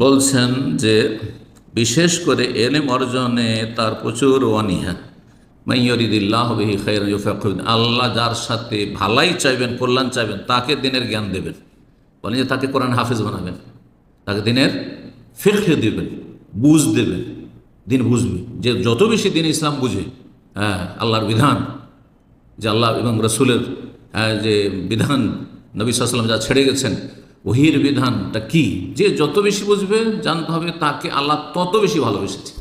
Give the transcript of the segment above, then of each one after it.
বলছেন যে বিশেষ করে এলেম অর্জনে তার প্রচুর অনীহা। মাইয়রিদিল্লাহ বিহি খৈর আল্লাহ যার সাথে ভালাই চাইবেন কল্যাণ চাইবেন তাকে দিনের জ্ঞান দেবেন। বলেন যে তাকে কোরআন হাফিজ বানাবেন। তাকে দিনের ফিরকে দেবেন বুঝ দেবেন। দিন বুঝবে। যে যত বেশি দিন ইসলাম বুঝে হ্যাঁ আল্লাহর বিধান যে আল্লাহ এবং রসুলের হ্যাঁ, যে বিধান নবী সাল্লাম যা ছেড়ে গেছেন ওহির বিধানটা কি? যে যত বেশি বুঝবে, জানতে হবে তাকে আল্লাহ তত বেশি ভালোবেসেছে।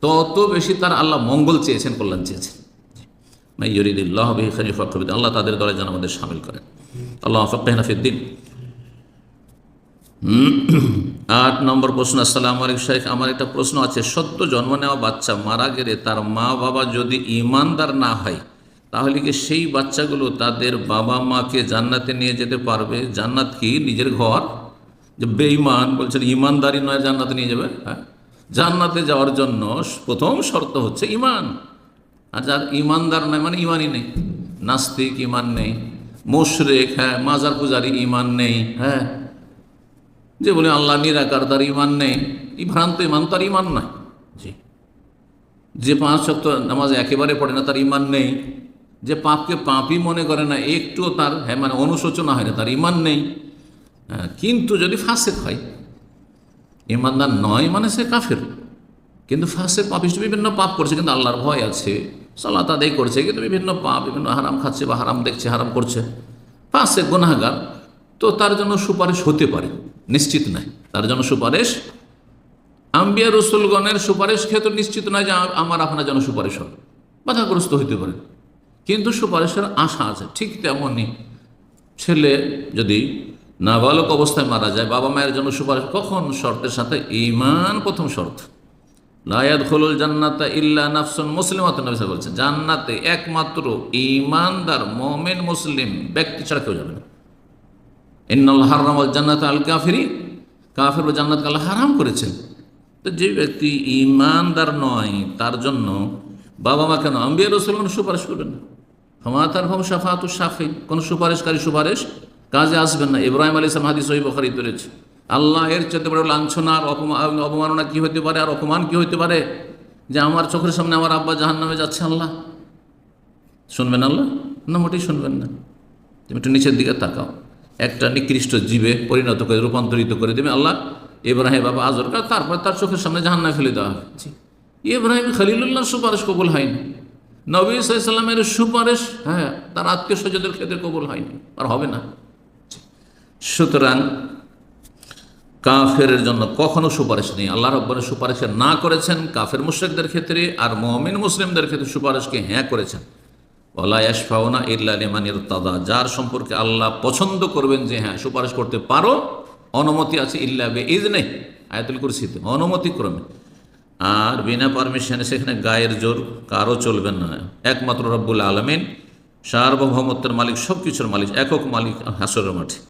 তত বেশি তার আল্লাহ মঙ্গল চেয়েছেন, কল্যাণ চেয়েছেন। আল্লাহ তাদের দলে যেন আমাদের সামিল করেন। আল্লাহ ফকিদিন আট নম্বর প্রশ্ন, আসসালাম আলাইকুম শেখ আমার একটা প্রশ্ন আছে। সত্য জন্ম নেওয়া বাচ্চা মারা গেলে তার মা বাবা যদি ইমানদার না হয় তাহলে কি সেই বাচ্চাগুলো তাদের বাবা মাকে জান্নাতে নিয়ে যেতে পারবে? জান্নাত কি নিজের ঘর? যে বেঈমান বলছেন ইমানদারি নয়, জান্নাতে নিয়ে যাবে। হ্যাঁ? জান্নাতে যাওয়ার জন্য প্রথম শর্ত হচ্ছে ইমান আর যার ইমানদার নয় মানে ইমানই নেই। নাস্তিক ইমান নেই। মুশরেক হ্যাঁ মাজার পূজারি ইমান নেই। হ্যাঁ? যে বলে আল্লাহ নিরাকার, তার ইমান নেই। এই ভ্রান্ত ইমান তার ইমান নয়। জি। যে পাঁচ শক্ত নামাজ একেবারে পড়ে না, তার ইমান নেই। যে পাপকে পাপই মনে করে না একটুও তার হ্যাঁ মানে অনুশোচনা হয় না তার ইমান নেই। হ্যাঁ, কিন্তু যদি ফাঁসেক হয় ইমানদার নয় মানে সে কাফের। কিন্তু ফাঁসেক পাপিষ্ট বিভিন্ন পাপ করছে কিন্তু আল্লাহর ভয় আছে সালাত আদায় করছে কিন্তু বিভিন্ন পাপ বিভিন্ন হারাম খাচ্ছে বা হারাম দেখছে হারাম করছে। ফাঁসেক গুনাহগার তো তার জন্য সুপারিশ হতে পারে নিশ্চিত নাই তার জন্য সুপারিশ আম্বিয়া রসুলগণের সুপারিশ ক্ষেত্রে নিশ্চিত নয় যে আমার আপনার জন্য সুপারিশ হবে। বাধাগ্রস্ত হইতে পারে। কিন্তু সুপারিশের আশা আছে, ঠিক তেমনই। ছেলে যদি নাবালক অবস্থায় মারা যায়, বাবা মায়ের জন্য সুপারিশ কখন শর্তের সাথে? ইমান প্রথম শর্ত। লায়াত খোলুল জান্নাতা ইল্লা নাফসুন মুসলিম নবী সাহেব বলছেন, জান্নাতে একমাত্র ইমানদার মোমেন মুসলিম ব্যক্তি ছাড়া কেউ যাবে না। ইন্নাল হারাম জান্নাত আল কাফিরি। কাফির জান্নাত আল্লাহ হারাম করেছেন। তো যে ব্যক্তি ইমানদার নয়, তার জন্য বাবা মা কেন? আম্বিয়া রসুল সুপারিশ করবেন না। ক্ষমা তার ভাব সাফাত সাফি কোনো সুপারিশকারী সুপারিশ? কাজে আসবেন না। ইব্রাহিম আলী ইসলাম হাদিস ওই বখারি তুলেছে আল্লাহ এর চেয়ে বড় লাঞ্ছনা আর অপমান অবমাননা কী হতে পারে আর অপমান কী হতে পারে? যে আমার চোখের সামনে আমার আব্বা জাহান নামে যাচ্ছে আল্লাহ। শুনবেন আল্লাহ? না, মোটেই শুনবেন না। তুমি একটু নিচের দিকে তাকাও। একটা নিকৃষ্ট জীবে পরিণত করে, রূপান্তরিত করে দেবে আল্লাহ ইব্রাহিম বাবা আজরকা তারপর তার চোখের সামনে জাহান্না ফেলে দেওয়া হয়েছে ইব্রাহিম খলিলুল্লাহ সুপারিশ কবুল হয়নি। নবী সাল্লামের সুপারিশ হ্যাঁ তার আত্মীয় স্বজনদের ক্ষেত্রে কবুল হয়নি, আর হবে না। সুতরাং কাফের জন্য কখনো সুপারিশ নেই। আল্লাহ রব্বরের সুপারিশ না করেছেন কাফের মুশ্রিকদের ক্ষেত্রে আর মমিন মুসলিমদের ক্ষেত্রে সুপারিশকে হ্যাঁ করেছেন। ইল্লা লিমানির তাদা যার সম্পর্কে আল্লাহ পছন্দ করবেন যে হ্যাঁ সুপারিশ করতে পারো, অনুমতি আছে ইল্লা বে ইদ নেই আয়াতুল কুরসিতে অনুমতি ক্রমে আর বিনা পারমিশনে সেখানে গায়ের জোর কারও চলবেন না। একমাত্র রব্বুল আলমিন, সার্বভৌমত্বের মালিক সব কিছুর মালিক, একক মালিক হাসরের মাঠে।